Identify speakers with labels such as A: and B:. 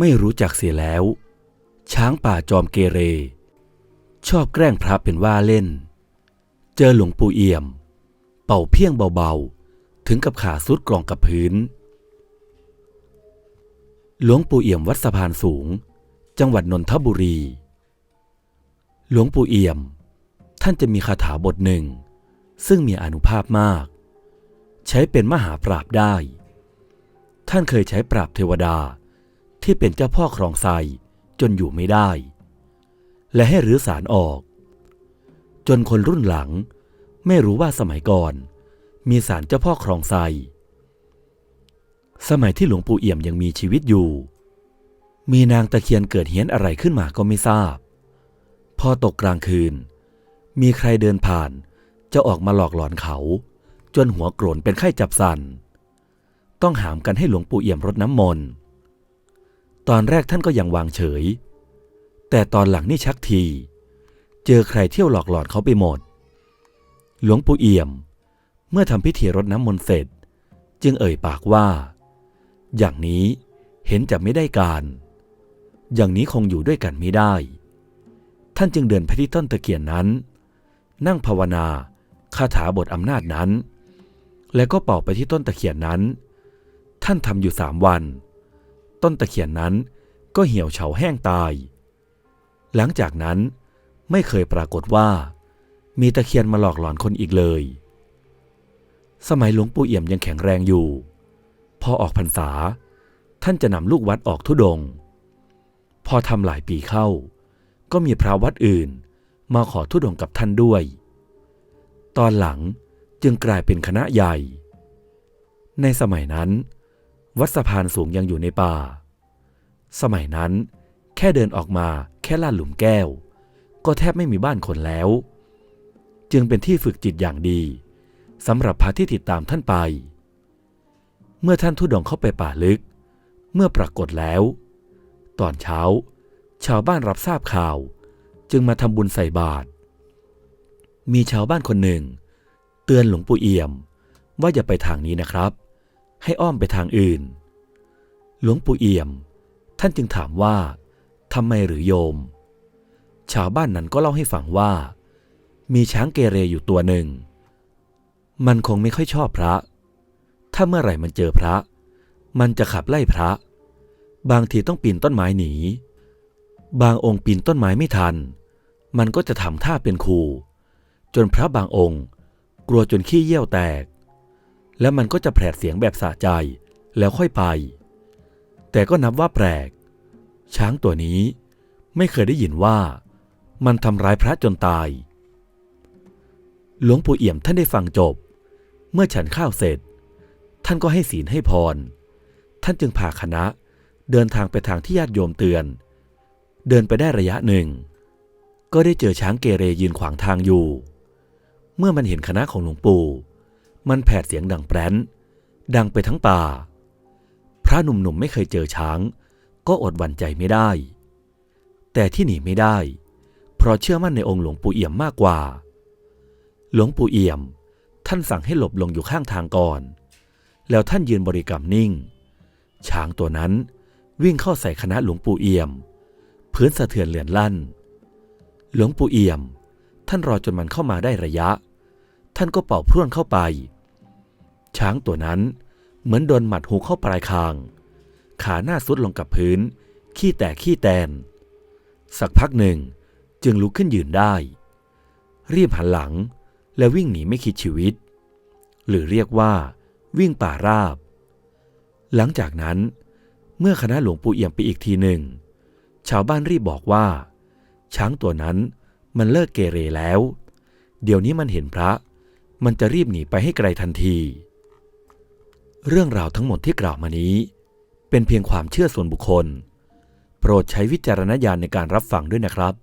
A: ไม่รู้จักเสียแล้ว ช้างป่าจอมเกเร ชอบแกล้งพระเป็นว่าเล่น เจอหลวงปู่เอี่ยม เป่าเพียงเบาๆ ถึงกับขาสุดกลองกับพื้น หลวงปู่เอี่ยมวัดสะพานสูง จังหวัดนนทบุรี หลวงปู่เอี่ยม ท่านจะมีคาถาบทหนึ่ง ซึ่งมีอนุภาพมาก ใช้เป็นมหาปราบได้ ท่านเคยใช้ปราบเทวดา ที่เป็นเจ้าพ่อครองไซจนอยู่ไม่ได้ และให้รื้อสารออก จนคนรุ่นหลังไม่รู้ว่าสมัยก่อน มีสารเจ้าพ่อครองไซสมัยที่หลวงปู่เอี่ยมยังมีชีวิตอยู่ มีนางตะเคียนเกิดเฮี้ยนอะไรขึ้นมาก็ไม่ทราบ พอตกกลางคืน มีใครเดินผ่านจะออกมาหลอกหลอนเขา จนหัวโกรนเป็นไข้จับสัน ต้องหามกันให้หลวงปู่เอี่ยมรดน้ำมนต์ ตอนแรกท่านก็ยังวางเฉย แต่ตอนหลังนี่ชักที เจอใครเที่ยวหลอกหลอนเขาไปหมด หลวงปู่เอี่ยม เมื่อทำพิธีรดน้ำมนต์เสร็จ จึงเอ่ยปากว่า อย่างนี้เห็นจะไม่ได้การ อย่างนี้คงอยู่ด้วยกันไม่ได้ ท่านจึงเดินไปที่ต้นตะเคียนนั้น นั่งภาวนาคาถาบทอำนาจนั้น แล้วก็เป่าไปที่ต้นตะเคียนนั้น ท่านทำอยู่สามวัน ต้นตะเคียนนั้นก็เหี่ยวเฉาแห้งตาย หลังจากนั้นไม่เคยปรากฏว่า มีตะเคียนมาหลอกหลอนคนอีกเลย สมัยหลวงปู่เอี่ยมยังแข็งแรงอยู่ พอออกพรรษา ท่านจะนำลูกวัดออกทุดง พอทำหลายปีเข้า ก็มีพระวัดอื่น มาขอทุดงกับท่านด้วย ตอนหลังจึงกลายเป็นคณะใหญ่ ในสมัยนั้น วัดสะพานสูงยังอยู่ในป่า สมัยนั้นแค่เดินออกมาแค่ลาดหลุมแก้ว ก็แทบไม่มีบ้านคนแล้ว จึงเป็นที่ฝึกจิตอย่างดีสำหรับพระที่ติดตามท่านไป เมื่อท่านทุดงเข้าไปป่าลึก เมื่อปรากฏแล้ว ตอนเช้า ชาวบ้านรับทราบข่าว จึงมาทำบุญใส่บาตรมีชาวบ้านคนหนึ่ง เตือนหลวงปู่เอี่ยมว่าอย่าไปทางนี้นะครับ ให้อ้อมไปทางอื่น หลวงปู่เอี่ยม ท่านจึงถามว่าทำไมหรือโยม ชาวบ้านนั้นก็เล่าให้ฟังว่า มีช้างเกเรอยู่ตัวหนึ่ง มันคงไม่ค่อยชอบพระ ถ้าเมื่อไหร่มันเจอพระ มันจะขับไล่พระ บางทีต้องปีนต้นไม้หนี บางองค์ปีนต้นไม้ไม่ทัน มันก็จะทำท่าเป็นครูจนพระบางองค์ กลัวจนขี้เยี่ยวแตก แล้วมันก็จะแผดเสียงแบบสะใจ แล้วค่อยไป แต่ก็นับว่าแปลก ช้างตัวนี้ไม่เคยได้ยินว่า มันทำร้ายพระจนตาย หลวงปู่เอี่ยมท่านได้ฟังจบ เมื่อฉันข้าวเสร็จ ท่านก็ให้ศีลให้พร ท่านจึงพาคณะเดินทางไปทางที่ญาติโยมเตือน เดินไปได้ระยะหนึ่ง ก็ได้เจอช้างเกเรยืนขวางทางอยู่ เมื่อมันเห็นคณะของหลวงปู่ มันแผดเสียงดังแปร้นดังไปทั้งป่า พระหนุ่มๆไม่เคยเจอช้าง ก็อดหวั่นใจไม่ได้ แต่ที่หนีไม่ได้ เพราะเชื่อมั่นในองค์หลวงปู่เอี่ยมมากกว่า หลวงปู่เอี่ยม ท่านสั่งให้หลบลงอยู่ข้างทางก่อน แล้วท่านยืนบริกรรมนิ่ง ช้างตัวนั้นวิ่งเข้าใส่คณะหลวงปู่เอี่ยม พื้นสะเทือนเหลือนลั่น หลวงปู่เอี่ยม ท่านรอจนมันเข้ามาได้ระยะ ท่านก็เป่าพรวนเข้าไป ช้างตัวนั้นเหมือนโดนหมัดหูเข้าปลายคาง ขาหน้าสุดลงกับพื้น ขี้แตกขี้แตน สักพักหนึ่งจึงลุกขึ้นยืนได้ รีบหันหลังและวิ่งหนีไม่คิดชีวิต หรือเรียกว่า วิ่งป่าราบ หลังจากนั้น เมื่อคณะหลวงปู่เอี่ยมไปอีกทีหนึ่ง ชาวบ้านรีบบอกว่า ช้างตัวนั้นมันเลิกเกเรแล้ว เดี๋ยวนี้มันเห็นพระ มันจะรีบหนีไปให้ไกลทันที เรื่องราวทั้งหมดที่กล่าวมานี้ เป็นเพียงความเชื่อส่วนบุคคล โปรดใช้วิจารณญาณในการรับฟังด้วยนะครับ